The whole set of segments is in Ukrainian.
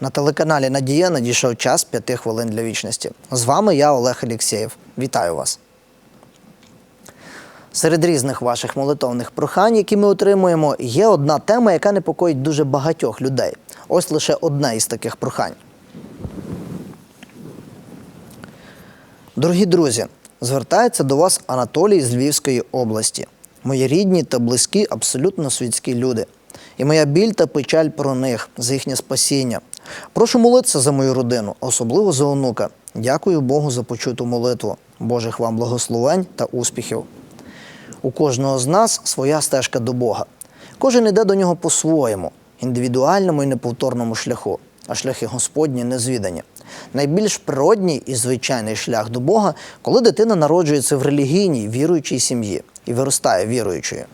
На телеканалі Надія надійшов час п'яти хвилин для вічності. З вами я, Олег Алєксєєв. Вітаю вас. Серед різних ваших молитовних прохань, які ми отримуємо, є одна тема, яка непокоїть дуже багатьох людей. Ось лише одне із таких прохань. Дорогі друзі, звертається до вас Анатолій з Львівської області. Мої рідні та близькі, абсолютно світські люди. І моя біль та печаль про них, за їхнє спасіння. Прошу молитися за мою родину, особливо за онука. Дякую Богу за почуту молитву. Божих вам благословень та успіхів. У кожного з нас своя стежка до Бога. Кожен іде до нього по-своєму, індивідуальному і неповторному шляху, а шляхи Господні незвідані. Найбільш природній і звичайний шлях до Бога, коли дитина народжується в релігійній віруючій сім'ї і виростає віруючою.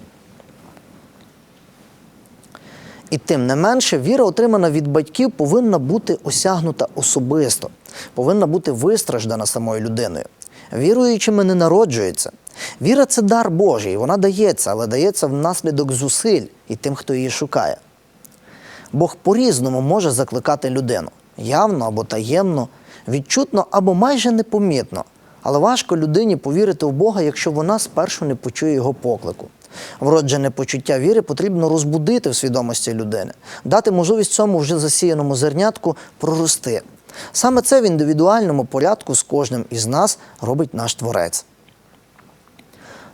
І тим не менше, віра, отримана від батьків, повинна бути осягнута особисто, повинна бути вистраждана самою людиною. Віруючими не народжується. Віра це дар Божий, вона дається, але дається внаслідок зусиль і тим, хто її шукає. Бог по-різному може закликати людину явно або таємно, відчутно або майже непомітно. Але важко людині повірити в Бога, якщо вона спершу не почує його поклику. Вроджене почуття віри потрібно розбудити в свідомості людини, дати можливість цьому вже засіяному зернятку прорости. Саме це в індивідуальному порядку з кожним із нас робить наш Творець.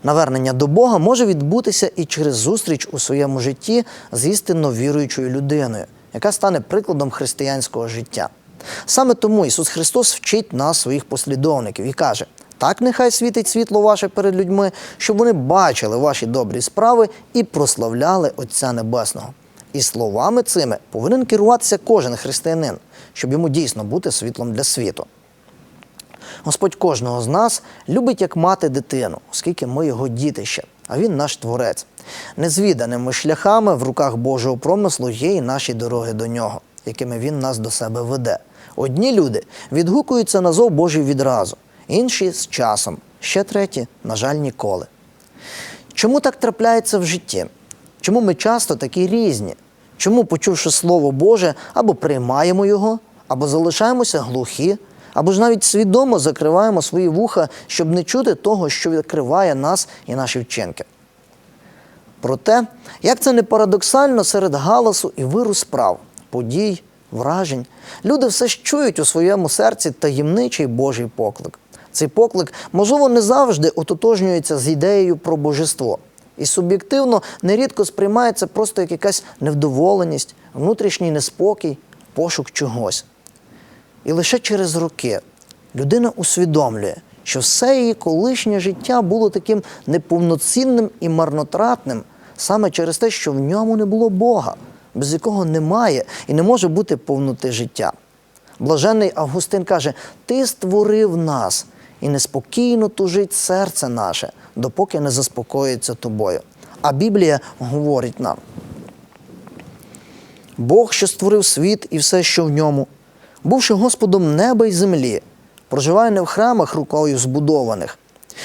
Навернення до Бога може відбутися і через зустріч у своєму житті з істинно віруючою людиною, яка стане прикладом християнського життя. Саме тому Ісус Христос вчить нас, своїх послідовників, і каже: так нехай світить світло ваше перед людьми, щоб вони бачили ваші добрі справи і прославляли Отця Небесного. І словами цими повинен керуватися кожен християнин, щоб йому дійсно бути світлом для світу. Господь кожного з нас любить як мати дитину, оскільки ми його дітище, а він наш творець. Незвіданими шляхами в руках Божого промислу є і наші дороги до нього, якими він нас до себе веде. Одні люди відгукуються на зов Божий відразу, інші з часом, ще треті, на жаль, ніколи. Чому так трапляється в житті? Чому ми часто такі різні? Чому, почувши Слово Боже, або приймаємо його, або залишаємося глухі, або ж навіть свідомо закриваємо свої вуха, щоб не чути того, що відкриває нас і наші вчинки. Проте, як це не парадоксально серед галасу і виру справ, подій, вражень, люди все ж чують у своєму серці таємничий Божий поклик. Цей поклик, можливо, не завжди ототожнюється з ідеєю про божество. І суб'єктивно нерідко сприймається просто як якась невдоволеність, внутрішній неспокій, пошук чогось. І лише через роки людина усвідомлює, що все її колишнє життя було таким неповноцінним і марнотратним саме через те, що в ньому не було Бога, без якого немає і не може бути повноти життя. Блаженний Августин каже: Ти створив нас, і неспокійно тужить серце наше, допоки не заспокоїться тобою. А Біблія говорить нам: Бог, що створив світ і все, що в ньому, бувши Господом неба й землі, проживає не в храмах рукою збудованих,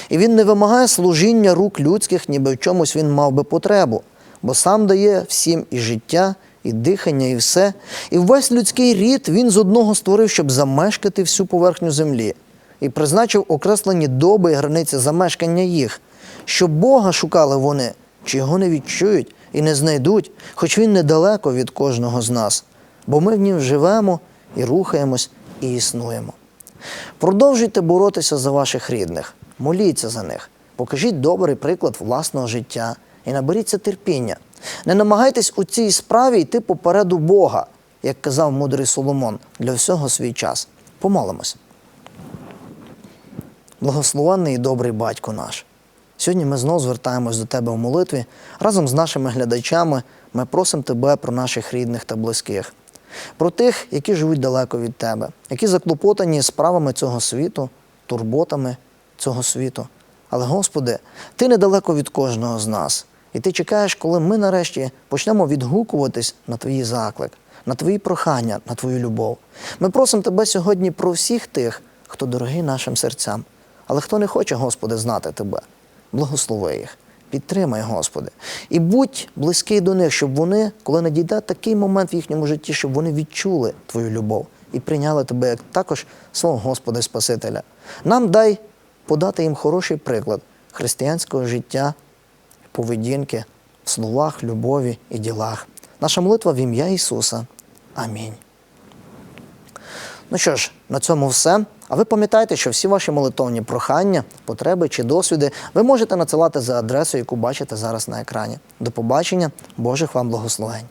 і він не вимагає служіння рук людських, ніби в чомусь він мав би потребу, бо сам дає всім і життя, і дихання, і все. І весь людський рід він з одного створив, щоб замешкати всю поверхню землі, і призначив окреслені доби і границі замешкання їх, щоб Бога шукали вони, чи його не відчують і не знайдуть, хоч він недалеко від кожного з нас, бо ми в нім живемо і рухаємось, і існуємо. Продовжуйте боротися за ваших рідних, моліться за них, покажіть добрий приклад власного життя і наберіться терпіння. Не намагайтесь у цій справі йти попереду Бога, як казав мудрий Соломон, для всього свій час. Помолимось. Благословенний і добрий батько наш. Сьогодні ми знову звертаємось до Тебе в молитві. Разом з нашими глядачами ми просимо Тебе про наших рідних та близьких, про тих, які живуть далеко від Тебе, які заклопотані справами цього світу, турботами цього світу. Але, Господи, Ти недалеко від кожного з нас. І ти чекаєш, коли ми нарешті почнемо відгукуватись на Твій заклик, на Твої прохання, на Твою любов. Ми просимо Тебе сьогодні про всіх тих, хто дорогий нашим серцям, але хто не хоче, Господи, знати Тебе. Благослови їх, Підтримай, Господи. І будь близький до них, щоб вони, коли надійде такий момент в їхньому житті, щоб вони відчули Твою любов і прийняли тебе як також свого Господа Спасителя. Нам дай подати їм хороший приклад християнського життя, поведінки в словах, любові і ділах. Наша молитва в ім'я Ісуса. Амінь. Ну що ж, на цьому все. А ви пам'ятайте, що всі ваші молитовні прохання, потреби чи досвіди ви можете надсилати за адресою, яку бачите зараз на екрані. До побачення, Божих вам благословень.